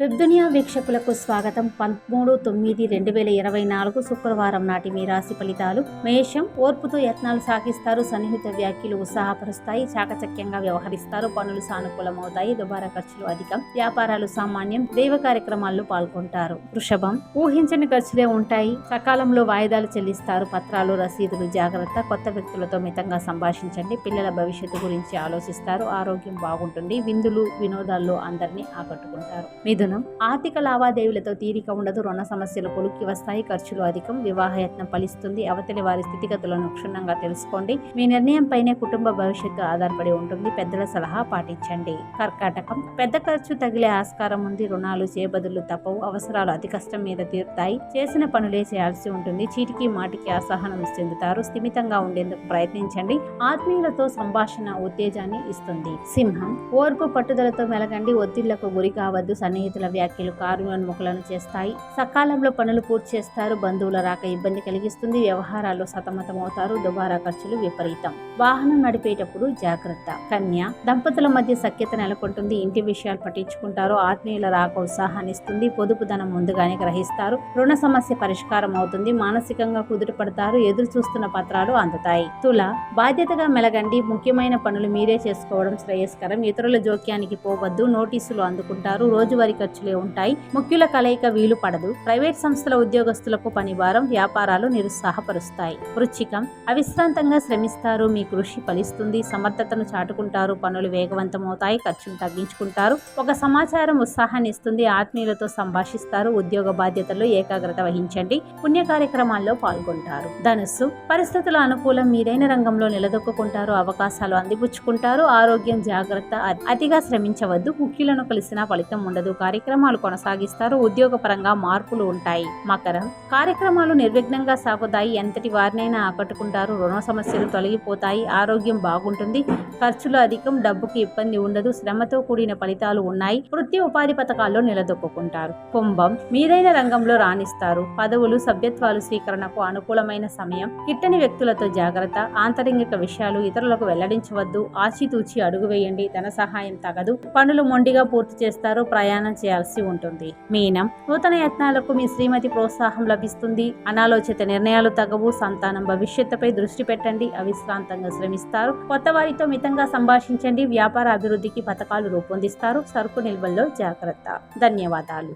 వెబ్దునియా వీక్షకులకు స్వాగతం. పదమూడు తొమ్మిది రెండు వేల ఇరవై నాలుగు శుక్రవారం నాటి మీ రాశి ఫలితాలు. మేషం ఓర్పుతో యత్నాలు సాగిస్తారు. సన్నిహిత వ్యాఖ్యలు ఉత్సాహపరుస్తాయి. చాకచక్యంగా వ్యవహరిస్తారు. పనులు సానుకూలమవుతాయి. దుబారా ఖర్చులు అధికం. వ్యాపారాలు సామాన్యం. దైవ కార్యక్రమాల్లో పాల్గొంటారు. వృషభం ఊహించని ఖర్చులే ఉంటాయి. సకాలంలో వాయిదాలు చెల్లిస్తారు. పత్రాలు రసీదులు జాగ్రత్త. కొత్త వ్యక్తులతో మితంగా సంభాషించండి. పిల్లల భవిష్యత్తు గురించి ఆలోచిస్తారు. ఆరోగ్యం బాగుంటుంది. విందులు వినోదాల్లో అందరినీ ఆకట్టుకుంటారు. మిథునం ఆర్థిక లావాదేవీలతో తీరిక ఉండదు. రుణ సమస్యలు కొలుక్కి వస్తాయి. ఖర్చులు అధికం. వివాహయత్నం ఫలిస్తుంది. అవతలి వారి స్థితిగతులను క్షుణ్ణంగా తెలుసుకోండి. మీ నిర్ణయంపైనే కుటుంబ భవిష్యత్తు ఆధారపడి ఉంటుంది. పెద్దల సలహా పాటించండి. కర్కాటకం. పెద్ద ఖర్చు తగిలే ఆస్కారం ఉంది. రుణాలు చేబదులు తప్పవు. అవసరాలు అతి కష్టం మీద తీరుతాయి. చేసిన పనులే చేయాల్సి ఉంటుంది. చీటికి మాటికి అసహనం చెందుతారు. స్థిమితంగా ఉండేందుకు ప్రయత్నించండి. ఆత్మీయులతో సంభాషణ ఉత్తేజాన్ని ఇస్తుంది. సింహం. ఓర్పు పట్టుదలతో మెలగండి. ఒత్తిళ్ళకు గురి కావద్దు. సన్నిహితులు వ్యాఖ్యలు కార్యోన్ముఖులను చేస్తాయి. సకాలంలో పనులు పూర్తి చేస్తారు. బంధువుల రాక ఇబ్బంది కలిగిస్తుంది. వ్యవహారాల్లో సతమతమవుతారు. దుబారా ఖర్చులు విపరీతం. వాహనం నడిపేటప్పుడు జాగ్రత్త. కన్య దంపతుల మధ్య సఖ్యత నెలకొంటుంది. ఇంటి విషయాలు పట్టించుకుంటారు. ఆత్మీయుల రాక ఉత్సాహాన్నిస్తుంది పొదుపు ధనం ముందుగానే గ్రహిస్తారు. రుణ సమస్య పరిష్కారం అవుతుంది. మానసికంగా కుదుటపడతారు ఎదురు చూస్తున్న పత్రాలు అందుతాయి. తుల బాధ్యతగా మెలగండి. ముఖ్యమైన పనులు మీరే చేసుకోవడం శ్రేయస్కరం. ఇతరుల జోక్యానికి పోవద్దు. నోటీసులు అందుకుంటారు. రోజువారీ ఖర్చులే ఉంటాయి. ముఖ్యుల కలయిక వీలు పడదు. ప్రైవేట్ సంస్థల ఉద్యోగస్తులకు పనిభారం వ్యాపారాలు నిరుత్సాహపరుస్తాయి. వృచ్చికం అవిశ్రాంతంగా శ్రమిస్తారు. మీ కృషి ఫలిస్తుంది. సమర్థతను చాటుకుంటారు. పనులు వేగవంతమవుతాయి. ఖర్చును తగ్గించుకుంటారు. ఒక సమాచారం ఉత్సాహాన్ని ఇస్తుంది. ఆత్మీయులతో సంభాషిస్తారు. ఉద్యోగ బాధ్యతల్లో ఏకాగ్రత వహించండి. పుణ్య కార్యక్రమాల్లో పాల్గొంటారు. ధనుస్సు పరిస్థితుల అనుకూలం మీరైన రంగంలో నిలదొక్కుంటారు అవకాశాలు అందిపుచ్చుకుంటారు. ఆరోగ్యం జాగ్రత్త అతిగా శ్రమించవద్దు. ముఖ్యులను కలిసిన ఫలితం ఉండదు. కార్యక్రమాలు కొనసాగిస్తారు. ఉద్యోగపరంగా మార్పులు ఉంటాయి. మకరం కార్యక్రమాలు నిర్విఘ్నంగా సాగుతాయి. ఎంతటి వారినైనా ఆకట్టుకుంటారు. రుణ సమస్యలు తొలగిపోతాయి. ఆరోగ్యం బాగుంటుంది. ఖర్చులు అధికం. డబ్బుకి ఇబ్బంది ఉండదు. శ్రమతో కూడిన ఫలితాలు ఉన్నాయి. వృత్తి ఉపాధి పథకాల్లో నిలదొక్కుంటారు కుంభం మీదైన రంగంలో రాణిస్తారు. పదవులు సభ్యత్వాలు స్వీకరణకు అనుకూలమైన సమయం. కిట్టని వ్యక్తులతో జాగ్రత్త. ఆంతరింగిక విషయాలు ఇతరులకు వెల్లడించవద్దు. ఆచితూచి అడుగు వేయండి. ధన సహాయం తగదు. పనులు మొండిగా పూర్తి చేస్తారు. ప్రయాణం చేయాల్సి ఉంటుంది. మీనం నూతన యత్నాలకు మీ శ్రీమతి ప్రోత్సాహం లభిస్తుంది. అనాలోచిత నిర్ణయాలు తగవు. సంతానం భవిష్యత్తుపై దృష్టి పెట్టండి. అవిశ్రాంతంగా శ్రమిస్తారు. కొత్త వారితో మితంగా సంభాషించండి. వ్యాపార అభివృద్ధికి పథకాలు రూపొందిస్తారు. సరుకు నిల్వల్లో జాగ్రత్త. ధన్యవాదాలు.